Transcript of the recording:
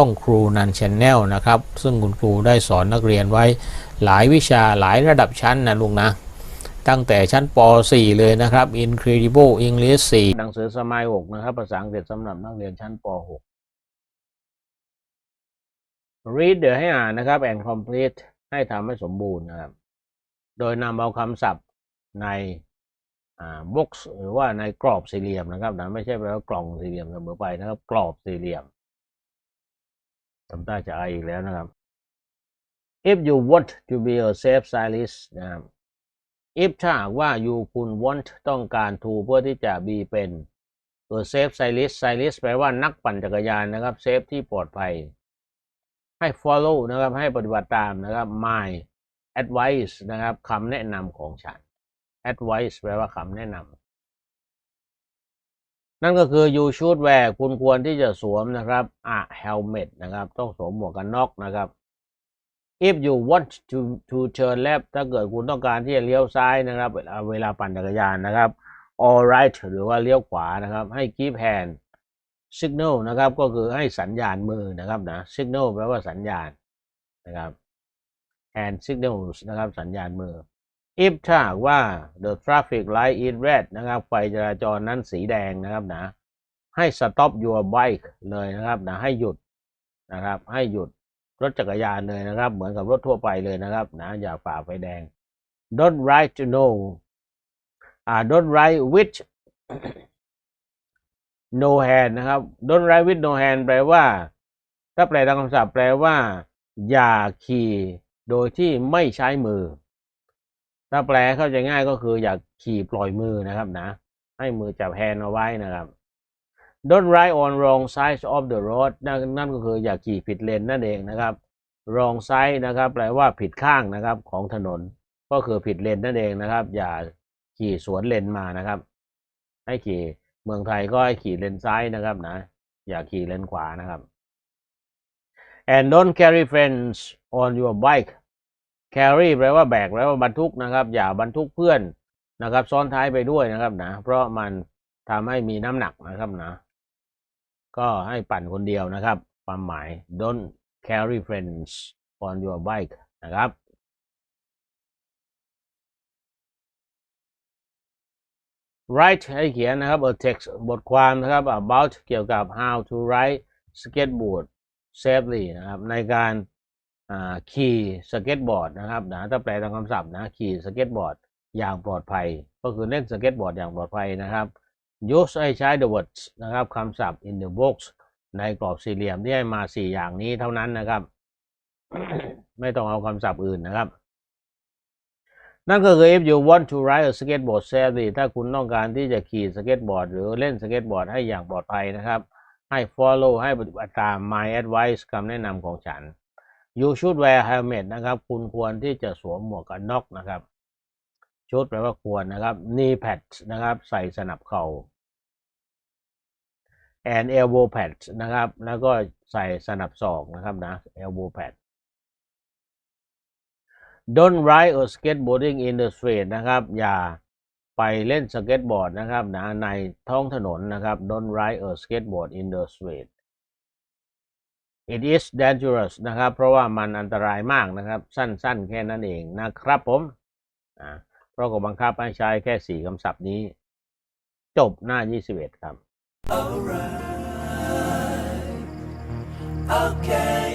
ช่องครูนันชแนลนะครับ ซึ่งคุณครูได้สอนนักเรียนไว้หลายวิชาหลายระดับชั้นนะลุงนะ ตั้งแต่ชั้นป .4 เลยนะครับ Incredible English 4 หนังสือสมัย 6 นะครับ ภาษาอังกฤษสำหรับนักเรียนชั้นป .6 read เดี๋ยวให้อ่านนะครับ and complete ให้ทำให้สมบูรณ์นะครับ โดยนำเอาคำศัพท์ในอ่า box หรือว่าในกรอบสี่เหลี่ยมนะครับนะไม่ใช่แปลว่ากล่องสี่เหลี่ยมเสมอไปนะครับ กรอบสี่เหลี่ยม ทำท่าจะไออีกแล้วนะครับ if you want to be a safe stylist นะครับ if ถ้าหากว่า you คุณ want ต้องการ to เพื่อที่จะ be เป็น a safe stylist stylist แปลว่านักปั่นจักรยานนะครับ safe ที่ปลอดภัย ให้ follow นะครับ ให้ปฏิบัติตามนะครับ my advice นะครับคำแนะนำของฉัน advice แปลว่าคำแนะนำ นั่นก็คือ you should wear คุณควรที่จะสวมนะครับ a helmet นะครับ ต้องสวมหมวกกันน็อกนะครับ if you want to to turn left ถ้าเกิดคุณต้องการที่จะเลี้ยวซ้ายนะครับ เวลาเวลาปั่นจักรยานนะครับ all right หรือว่าเลี้ยวขวานะครับ ให้ give hand signal นะครับ ก็คือให้สัญญาณมือนะครับนะ signal แปลว่าสัญญาณนะครับ hand signal นะครับ สัญญาณมือ if ถ้าว่า the traffic light is red นะครับ ไฟจราจรนั้นสีแดงนะครับนะ ให้ stop your bike เลยนะครับนะ ให้หยุดนะครับ ให้หยุดรถจักรยานเลยนะครับ เหมือนกับรถทั่วไปเลยนะครับนะ อย่าฝ่าไฟแดง don't ride to no อ่า don't ride with no hand นะครับ don't ride with no hand แปลว่า ถ้าแปลตามคำศัพท์แปลว่า อย่าขี่โดยที่ไม่ใช้มือ ถ้าแปลเข้าใจง่ายก็คืออย่าขี่ปล่อยมือนะครับนะ ให้มือจับแฮนด์เอาไว้นะครับ don't ride on wrong side of the road นั่นนั่นก็คืออย่าขี่ผิดเลนนั่นเองนะครับ wrong side นะครับ แปลว่าผิดข้างนะครับของถนน ก็คือผิดเลนนั่นเองนะครับ อย่าขี่สวนเลนมานะครับ ให้ขี่เมืองไทยก็ให้ขี่เลนซ้ายนะครับนะ อย่าขี่เลนขวานะครับ and don't carry friends on your bike carry แปลว่าแบกแปลว่าบรรทุกนะครับ อย่าบรรทุกเพื่อนนะครับ ซ้อนท้ายไปด้วยนะครับนะ เพราะมันทำให้มีน้ำหนักนะครับนะ ก็ให้ปั่นคนเดียวนะครับ ความหมาย don't carry friends on your bike นะครับ write ให้เขียนนะครับ a text บทความนะครับ about เกี่ยวกับ how to ride skateboard safely นะครับในการ ขี่สเก็ตบอร์ดนะครับนะถ้าแปลตามคำศัพท์นะขี่สเก็ตบอร์ดอย่างปลอดภัย ก็คือเล่นสเก็ตบอร์ดอย่างปลอดภัยนะครับ use ให้ใช้ the words นะครับคำศัพท์ in the box ในกรอบสี่เหลี่ยมที่ให้มาสี่อย่างนี้เท่านั้นนะครับ ไม่ต้องเอาคำศัพท์อื่นนะครับ นั่นก็คือ if you want to ride a skateboard safely ถ้าคุณต้องการที่จะขี่สเก็ตบอร์ดหรือเล่นสเก็ตบอร์ดให้อย่างปลอดภัยนะครับ ให้ follow ให้ปฏิบัติตาม my advice คำแนะนำของฉัน you should wear helmet นะครับ คุณควรที่จะสวมหมวกกันน็อกนะครับ ชุดแปลว่าควรนะครับ knee pads นะครับ ใส่สนับเข่า and elbow pads นะครับ แล้วก็ใส่สนับศอกนะครับนะ elbow pad don't ride or skateboarding in the street นะครับ อย่าไปเล่นสเก็ตบอร์ดนะครับนะในท้องถนนนะครับ don't ride or skateboard in the street it is dangerous นะครับ เพราะว่ามันอันตรายมากนะครับ สั้นๆ แค่นั้นเองนะครับผมอ่าเพราะก็บังคับให้ใช้แค่สี่คำศัพท์นี้ จบหน้า 21 ครับ Alright. Okay,